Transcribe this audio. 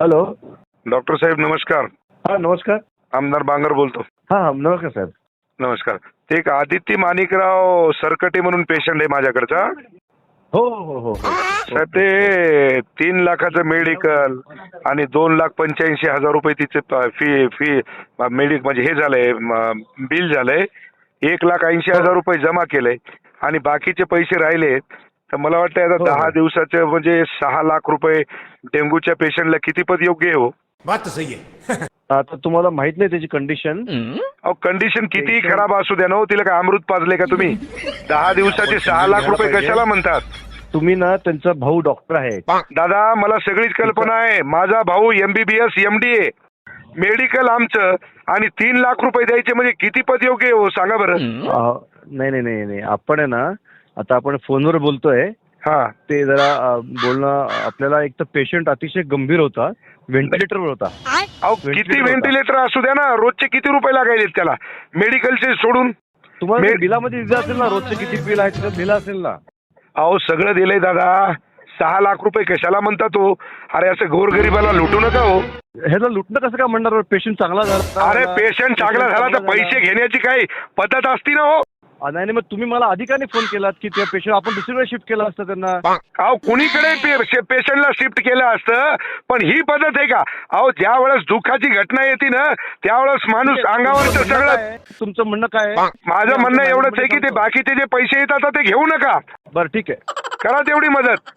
Hello. Doctor साहेब नमस्कार. हा नमस्कार. आमदार बांगर बोलतो. हा हा नमस्कार साहेब. नमस्कार. ते एक आदित्य माणिकराव सरकटे म्हणून पेशंट आहे माझ्याकडचा. हो हो हो. हो साहेब ते तीन लाखाचं मेडिकल आणि दोन लाख पंच्याऐंशी हजार रुपये तिचे फी फी मेडिक म्हणजे हे झालंय बिल झालंय. एक लाख ऐंशी हजार रुपये जमा केले आणि बाकीचे पैसे राहिले. तर मला वाटतं आता हो, दहा हो. दिवसाचे म्हणजे सहा लाख रुपये डेंग्यूच्या पेशंटला किती पद योग्य आहे हो? बात सही है आता तुम्हाला माहीत नाही त्याची कंडिशन अहो कंडिशन कितीही खराब असू द्या ना हो, तिला काय अमृत पाजले का तुम्ही? दहा दिवसाचे सहा लाख रुपये कशाला म्हणतात? तुम्ही ना त्यांचा भाऊ डॉक्टर आहे. दादा मला सगळीच कल्पना आहे. माझा भाऊ एमबीबीएस एमडी आहे मेडिकल आमचं आणि तीन लाख रुपये द्यायचे म्हणजे किती पद योग्य आहे हो? सांगा बरं. नाही नाही नाही नाही. आपण आहे ना आता आपण फोनवर बोलतोय. हा. ते जरा बोलणं आपल्याला एक तर पेशंट अतिशय गंभीर होता. व्हेंटिलेटरवर होता. अहो किती Ventilator. व्हेंटिलेटर असू द्या ना रोजचे किती रुपये लागायलेत त्याला? मेडिकलचे सोडून. तुम्हाला मे- बिलामध्ये दिलं असेल ना रोजचे किती बिल आहे तिथं दिलं असेल ना? अहो सगळं दिलंय दादा. सहा लाख रुपये कशाला म्हणता तो? अरे असं गोरगरिबाला लुटू नका हो. ह्याला लुटणं कसं काय म्हणणार? पेशंट चांगला झाला. अरे पेशंट चांगला झाला तर पैसे घेण्याची काही पद्धत असती ना हो. अं, नाही नाही, मग तुम्ही मला अधिकाने फोन केलात की त्या पेशंट आपण दुसरीकडे शिफ्ट केलं असतं त्यांना? अहो कुणीकडे पेशंटला शिफ्ट केलं असतं? पण ही पद्धत आहे का? अहो ज्या वेळेस दुःखाची घटना येते ना त्यावेळेस माणूस अंगावरचं तुमचं म्हणणं सगळं काय आहे? तुमचं म्हणणं काय आहे? माझं म्हणणं एवढंच आहे की ते बाकीचे जे पैसे येतात ते घेऊ नका. बरं ठीक आहे. करा तेवढी मदत.